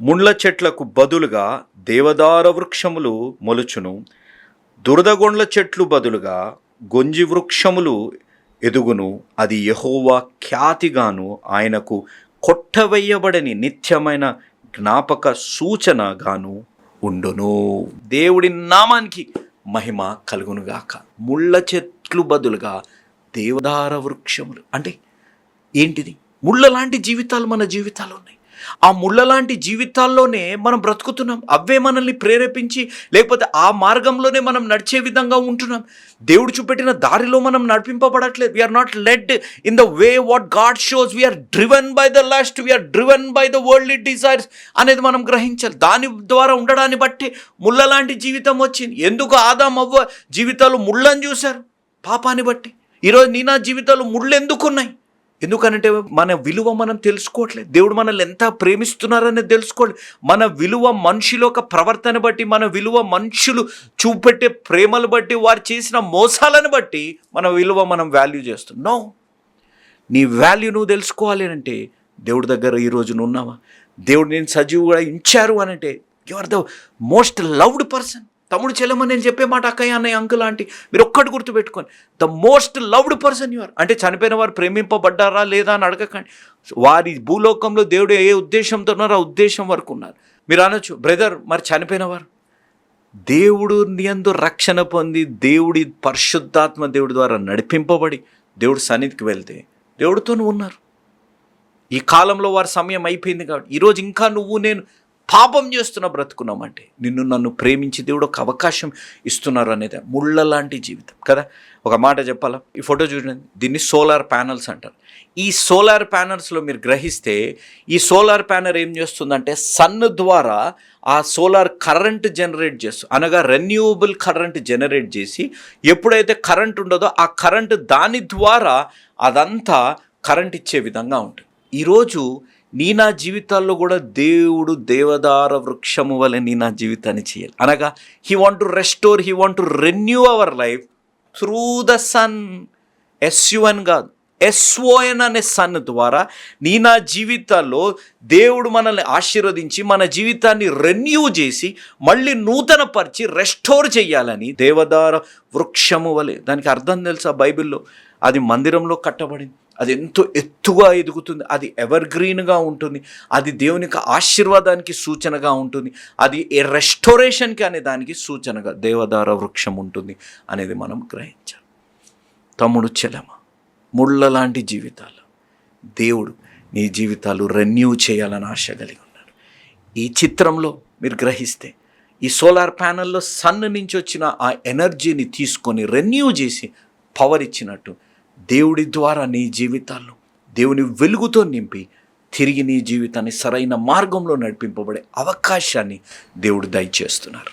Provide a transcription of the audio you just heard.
ముండ్ల చెట్లకు బదులుగా దేవదార వృక్షములు మొలుచును. దురదగొండ్ల చెట్లు బదులుగా గొంజి వృక్షములు ఎదుగును. అది యహోవా ఖ్యాతిగాను ఆయనకు కొట్టవేయబడని నిత్యమైన జ్ఞాపక సూచనగాను ఉండును. దేవుడి నామానికి మహిమ కలుగునుగాక. ముళ్ళ చెట్లు బదులుగా దేవదార వృక్షములు. అంటే ఏంటిది? ముళ్ళ లాంటి జీవితాలు మన జీవితాలు ఉన్నాయి. ఆ ముళ్ళ లాంటి జీవితాల్లోనే మనం బ్రతుకుతున్నాం. అవే మనల్ని ప్రేరేపించి లేకపోతే ఆ మార్గంలోనే మనం నడిచే విధంగా ఉంటున్నాం. దేవుడు చూపెట్టిన దారిలో మనం నడిపింపబడట్లేదు. We are not led in the way what God shows we are driven by the lust we are driven by the world desires అనేది మనం గ్రహించాలి. దాని ద్వారా ఉండడాన్ని బట్టి ముళ్ళ లాంటి జీవితం వచ్చింది. ఎందుకు ఆదాం అవ్వ జీవితాలు ముళ్ళని చూశారు? పాపాన్ని బట్టి. ఈరోజు నీ నా జీవితాలు ముళ్ళు ఎందుకున్నాయి ఎందుకనంటే మన విలువ మనం తెలుసుకోవట్లేదు. దేవుడు మనల్ని ఎంత ప్రేమిస్తున్నారనేది తెలుసుకోవాలి మన విలువ మనుషుల యొక్క ప్రవర్తన బట్టి మన విలువ మనుషులు చూపెట్టే ప్రేమలు బట్టి వారు చేసిన మోసాలను బట్టి మన విలువ మనం వాల్యూ చేస్తున్నాం. నీ. వాల్యూ నువ్వు తెలుసుకోవాలి అని అంటే దేవుడి దగ్గర ఈరోజు నువ్వు ఉన్నావా? దేవుడు నేను సజీవుగా ఇచ్చారు అని అంటే you are the most loved person తమ్ముడు చెల్లెమ్మ నేను చెప్పే మాట అక్కయ్య అన్నయ్య అంకుల్ ఆంటీ మీరు ఒక్కటి గుర్తుపెట్టుకోండి. The most loved person you are అంటే చనిపోయిన వారు ప్రేమింపబడ్డారా లేదా అని అడగకండి. వారి భూలోకంలో దేవుడు ఏ ఉద్దేశంతో ఉన్నారో ఆ ఉద్దేశం వరకు ఉన్నారు. మీరు అనొచ్చు బ్రదర్ మరి చనిపోయిన వారు? దేవుడు నియందు రక్షణ పొంది దేవుడి పరిశుద్ధాత్మ దేవుడి ద్వారా నడిపింపబడి దేవుడు సన్నిధికి వెళ్తే దేవుడితో ఉన్నారు. ఈ కాలంలో వారి సమయం అయిపోయింది కాబట్టి ఈరోజు ఇంకా నువ్వు నేను పాపం చేస్తున్న బ్రతుకున్నామంటే నిన్ను నన్ను ప్రేమించి దేవుడు ఒక అవకాశం ఇస్తున్నారు అనేది ముళ్ళ లాంటి జీవితం కదా? ఒక మాట చెప్పాలా? ఈ ఫోటో చూడండి. దీన్ని సోలార్ ప్యానల్స్ అంటారు. ఈ సోలార్ ప్యానల్స్లో మీరు గ్రహిస్తే ఈ సోలార్ ప్యానల్ ఏం చేస్తుందంటే సన్ ద్వారా ఆ సోలార్ కరెంట్ జనరేట్ చేస్తుంది అనగా రెన్యూవబుల్ కరెంట్ జనరేట్ చేసి ఎప్పుడైతే కరెంట్ ఉండదో ఆ కరెంట్ దాని ద్వారా అదంతా కరెంట్ ఇచ్చే విధంగా ఉంటుంది. ఈరోజు నీ నా జీవితాల్లో కూడా దేవుడు దేవదార వృక్షము వలె నీ నా జీవితాన్ని చేయాలి. అనగా he want to restore he want to renew our life through the sun S కాదు ఎస్ఓఎన్ అనే సన్ ద్వారా నీ నా జీవితాల్లో దేవుడు మనల్ని ఆశీర్వదించి మన జీవితాన్ని రెన్యూ చేసి మళ్ళీ నూతనపరిచి రెస్టోర్ చేయాలని దేవదార వృక్షము వలె. దానికి అర్థం తెలుసా బైబిల్లో? అది మందిరంలో కట్టబడింది. అది ఎంతో ఎత్తుగా ఎదుగుతుంది. అది ఎవర్ గ్రీన్గా ఉంటుంది. అది దేవునికి ఆశీర్వాదానికి సూచనగా ఉంటుంది. అది ఏ రెస్టోరేషన్కి అనే దానికి సూచనగా దేవదార వృక్షం ఉంటుంది అనేది మనం గ్రహించాలి. తమ్ముడు చెలమ ముళ్ళ లాంటి జీవితాలు. దేవుడు నీ జీవితాలు రెన్యూ చేయాలని ఆశ కలిగి ఉన్నాడు. ఈ చిత్రంలో మీరు గ్రహిస్తే ఈ సోలార్ ప్యానల్లో సన్ నుంచి వచ్చిన ఆ ఎనర్జీని తీసుకొని రెన్యూ చేసి పవర్ ఇచ్చినట్టు దేవుడి ద్వారా నీ జీవితాల్లో దేవుని వెలుగుతో నింపి తిరిగి నీ జీవితాన్ని సరైన మార్గంలో నడిపింపబడే అవకాశాన్ని దేవుడు దయచేస్తున్నారు.